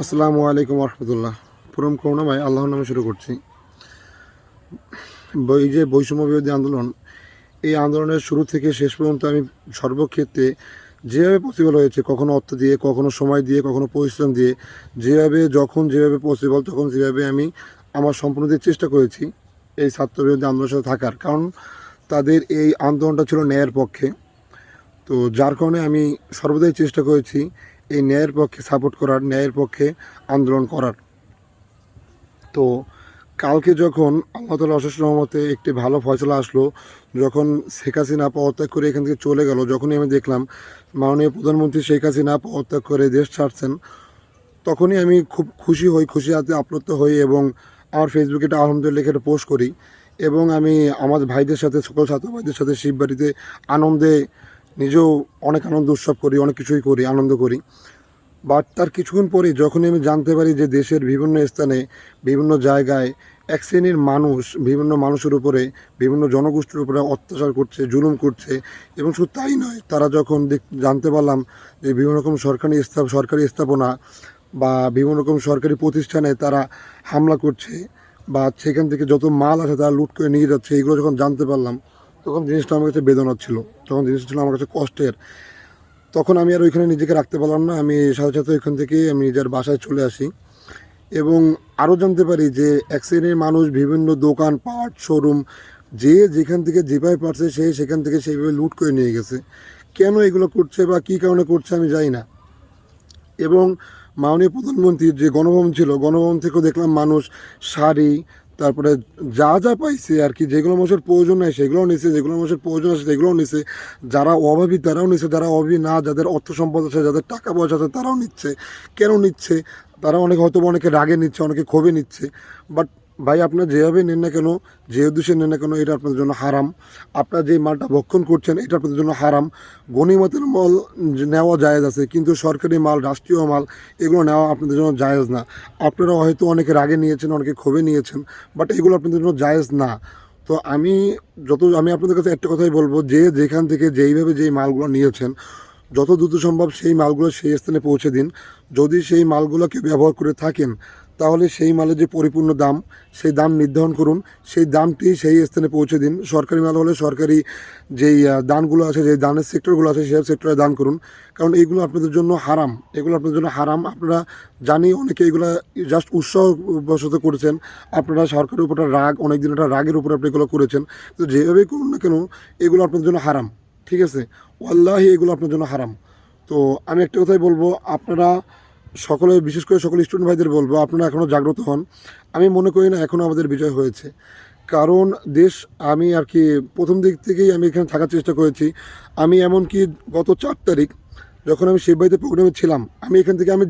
আসসালামু আলাইকুম রহমতুল্লাহ। পুরম করুণাময় আল্লাহর নামে শুরু করছি। এই যে বৈষম্য বিরোধী আন্দোলন, এই আন্দোলনের শুরু থেকে শেষ পর্যন্ত আমি সর্বক্ষেত্রে যেভাবে পসিবল হয়েছে, কখনো অর্থ দিয়ে, কখনো সময় দিয়ে, কখনো পরিশ্রম দিয়ে, যেভাবে যখন যেভাবে পসিবল তখন যেভাবে আমি আমার সম্পূর্ণ দিয়ে চেষ্টা করেছি এই ছাত্র বিরোধী আন্দোলনের সাথে থাকার। কারণ তাদের এই আন্দোলনটা ছিল ন্যায়ের পক্ষে। তো যার কারণে আমি সর্বদাই চেষ্টা করেছি এই ন্যায়ের পক্ষে সাপোর্ট করার, ন্যায়ের পক্ষে আন্দোলন করার। তো কালকে যখন আল্লাহ তালা অশেষ রহমতে একটি ভালো ফয়সলা আসলো, যখন শেখ হাসিনা পদত্যাগ করে এখান থেকে চলে গেল, যখনই আমি দেখলাম মাননীয় প্রধানমন্ত্রী শেখ হাসিনা পদত্যাগ করে দেশ ছাড়ছেন, তখনই আমি খুব খুশি হই, খুশি হাতে আপ্লুত হই এবং আমার ফেসবুকে এটা আলহামদুলিল্লাহ একটা পোস্ট করি এবং আমি আমার ভাইদের সাথে, সকল ছাত্র ভাইদের সাথে শিববাড়িতে আনন্দে নিজেও অনেক আনন্দ উৎসব করি, অনেক কিছুই করি, আনন্দ করি। বাট তার কিছুক্ষণ পরে যখনই আমি জানতে পারি যে দেশের বিভিন্ন স্থানে, বিভিন্ন জায়গায় এক শ্রেণির মানুষ, বিভিন্ন মানুষের উপরে, বিভিন্ন জনগোষ্ঠীর উপরে অত্যাচার করছে, জুলুম করছে, এবং শুধু তাই নয়, তারা যখন জানতে পারলাম যে বিভিন্ন রকম সরকারি সরকারি স্থাপনা বা বিভিন্ন রকম সরকারি প্রতিষ্ঠানে তারা হামলা করছে বা সেখান থেকে যত মাল আছে তারা লুট করে নিয়ে যাচ্ছে, এগুলো যখন জানতে পারলাম তখন জিনিসটা আমার কাছে বেদনার ছিল। তখন জিনিসটা ছিল আমার কাছে কষ্টের। তখন আমি আর ওইখানে নিজেকে রাখতে পারলাম না। আমি সাথে সাথে ওইখান থেকে আমি নিজের বাসায় চলে আসি। এবং আরও জানতে পারি যে এক শ্রেণির মানুষ বিভিন্ন দোকান, পাট, শোরুম, যে যেখান থেকে যেভাবে পারছে সে সেখান থেকে সেইভাবে লুট করে নিয়ে গেছে। কেন এগুলো করছে বা কী কারণে করছে আমি জানি না। এবং মাননীয় প্রধানমন্ত্রীর যে গণভবন ছিল, গণভবন থেকেও দেখলাম মানুষ শাড়ি তারপরে যা যা পাইছে আর কি, যেগুলো মানুষের প্রয়োজন নেই, সেগুলোও নিছে, যেগুলো মানুষের প্রয়োজন আছে, সেগুলোও নিছে। যারা অভাবী, তারাও নিচ্ছে যারা অভাবী না, যাদের অর্থ সম্পদ আছে, যাদের টাকা পয়সা আছে, তারাও নিচ্ছে। কেন নিচ্ছে? তারা অনেকে হয়তো অনেকে রাগে নিচ্ছে, অনেকে ক্ষোভে নিচ্ছে। বাট ভাই আপনার যেভাবে নেন না কেন, যে উদ্দেশ্যে নেন না কেন, এটা আপনাদের জন্য হারাম। আপনারা যে মালটা ভক্ষণ করছেন, এটা আপনাদের জন্য হারাম। গণিমতের মাল নেওয়া জায়েজ আছে, কিন্তু সরকারি মাল, রাষ্ট্রীয় মাল, এগুলো নেওয়া আপনাদের জন্য জায়েজ না। আপনারা হয়তো অনেকে রাগে নিয়েছেন, অনেকে ক্ষোভে নিয়েছেন বাট এগুলো আপনাদের জন্য জায়েজ না। তো আমি যত, আমি আপনাদের কাছে একটা কথাই বলব, যে যেখান থেকে যেইভাবে যেই মালগুলো নিয়েছেন, যত দ্রুত সম্ভব সেই মালগুলো সেই স্থানে পৌঁছে দিন। যদি সেই মালগুলোকে ব্যবহার করে থাকেন তাহলে সেই মালের যে পরিপূর্ণ দাম, সেই দাম নির্ধারণ করুন। সেই দামটি সেই স্থানে পৌঁছে দিন। সরকারি মাল হলে সরকারি যেই দানগুলো আছে যে দানের সেক্টরগুলো আছে, সেই সেক্টরে দান করুন। কারণ এইগুলো আপনাদের জন্য হারাম। এগুলো আপনাদের জন্য হারাম। আপনারা জানি অনেকে এগুলো জাস্ট উৎসাহবশত করেছেন। আপনারা সরকারের উপর রাগ অনেক দিন একটা রাগের উপর আপনি এগুলো করেছেন। তো যেভাবেই করুন না কেন, এগুলো আপনাদের জন্য হারাম। ঠিক আছে? ওয়াল্লাহি এগুলো আপনার জন্য হারাম। তো আমি একটা কথাই বলব, আপনারা সকলে, বিশেষ করে সকল স্টুডেন্ট ভাইদের বলব, আপনারা এখনও জাগ্রত হন। আমি মনে করি না এখনও আমাদের বিজয় হয়েছে। কারণ দেশ, আমি আর কি প্রথম দিক থেকেই আমি এখানে থাকার চেষ্টা করেছি। আমি এমনকি গত চার তারিখ, যখন আমি শিববাড়িতে প্রোগ্রামে ছিলাম, আমি এখান থেকে আমি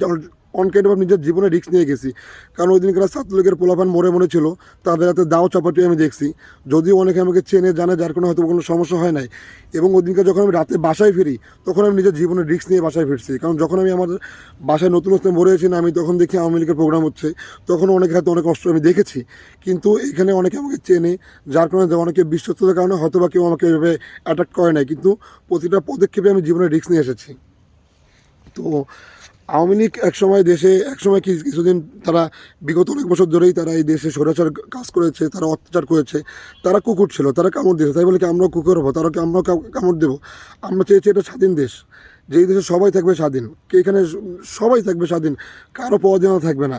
অন কাইন্ড অফ নিজের জীবনে রিস্ক নিয়ে গেছি। কারণ ওই দিনকার ছাত্রলীগের পোলাপান মরে মনে ছিল, তাদের হাতে দাও চাপাটি আমি দেখছি। যদিও অনেকে আমাকে চেনে, জানে, যার কোনো হয়তো কোনো সমস্যা হয় নাই। এবং ওই দিনকার যখন আমি রাতে বাসায় ফিরি, তখন আমি নিজের জীবনে রিস্ক নিয়ে বাসায় ফিরছি। কারণ যখন আমি আমার বাসায় নতুন নতুন মরে না, আমি তখন দেখি আওয়ামী লীগের প্রোগ্রাম হচ্ছে। তখন অনেকে হয়তো অনেক কষ্ট আমি দেখেছি। কিন্তু এখানে অনেকে আমাকে চেনে, যার কারণে অনেকে বিশ্বস্ততার কারণে হয়তো বা কেউ আমাকে এভাবে অ্যাটাক করে নাই। কিন্তু প্রতিটা পদক্ষেপে আমি জীবনে রিস্ক নিয়ে এসেছি। তো আওয়ামী লীগ একসময় দেশে, একসময় কি কিছুদিন তারা বিগত অনেক বছর ধরেই তারা এই দেশে স্বৈরাচার কাজ করেছে, তারা অত্যাচার করেছে, তারা কুকুর ছিল, তারা কামড় দিয়েছে। তাই বলে কি আমরাও কুকুর হব তারা কি আমরাও কামড় দেবো? আমরা চেয়েছি এটা স্বাধীন দেশ। যেই দেশে সবাই থাকবে স্বাধীন, কে এখানে সবাই থাকবে স্বাধীন, কারও পরাধীনতা থাকবে না।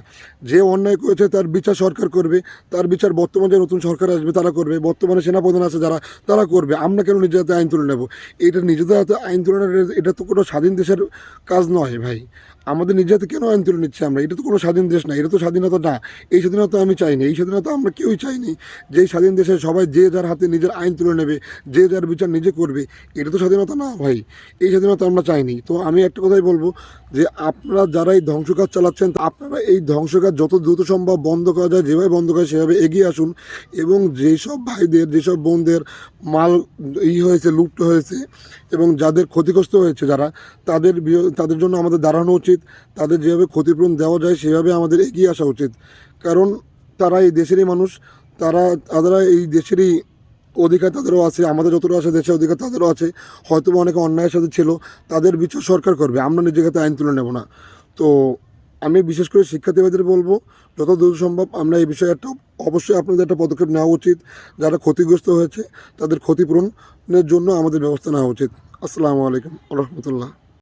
যে অন্যায় করেছে তার বিচার সরকার করবে, তার বিচার বর্তমানে যে নতুন সরকার আসবে তারা করবে, বর্তমানে সেনাপ্রধান আছে যারা, তারা করবে, আমরা কেন নিজের হাতে আইন তুলে নেব? এটা নিজেদের হাতে আইন তুলে এটা তো কোনো স্বাধীন দেশের কাজ নয় ভাই। আমাদের নিজের হাতে কেন আইন তুলে নিচ্ছি আমরা? এটা তো কোনো স্বাধীন দেশ না, এটা তো স্বাধীনতা না। এই স্বাধীনতা আমি চাইনি, এই স্বাধীনতা আমরা কেউই চাইনি। যে স্বাধীন দেশে সবাই যে যার হাতে নিজের আইন তুলে নেবে, যে যার বিচার নিজে করবে, এটা তো স্বাধীনতা না ভাই। এই স্বাধীনতা আমরা চাইনি। তো আমি একটা কথাই বলব যে আপনারা যারা এই ধ্বংসকাজ চালাচ্ছেন, আপনারা এই ধ্বংসকাজ যত দ্রুত সম্ভব বন্ধ করা যায়, যেভাবে বন্ধ করে সেভাবে এগিয়ে আসুন। এবং যেসব ভাইদের, যেসব বোনদের মাল ই হয়েছে লুপ্ত হয়েছে এবং যাদের ক্ষতিগ্রস্ত হয়েছে যারা, তাদের তাদের জন্য আমাদের দাঁড়ানো উচিত। তাদের যেভাবে ক্ষতিপূরণ দেওয়া যায় সেভাবে আমাদের এগিয়ে আসা উচিত। কারণ তারা এই দেশেরই মানুষ, তারা তারা এই দেশেরই অধিকার তাদেরও আছে, আমাদের যতটা আছে, দেশের অধিকার তাদেরও আছে। হয়তো অনেকে অন্যায়ের সাথে ছিল, তাদের বিচার সরকার করবে, আমরা নিজেকে তো আইন তুলে নেব না। তো আমি বিশেষ করে শিক্ষার্থীবাদের বলব যত দূর সম্ভব আমরা এই বিষয়ে একটা, অবশ্যই আপনাদের একটা পদক্ষেপ নেওয়া উচিত। যারা ক্ষতিগ্রস্ত হয়েছে, তাদের ক্ষতিপূরণের জন্য আমাদের ব্যবস্থা নেওয়া উচিত। আসসালামু আলাইকুম রহমতুল্লাহ।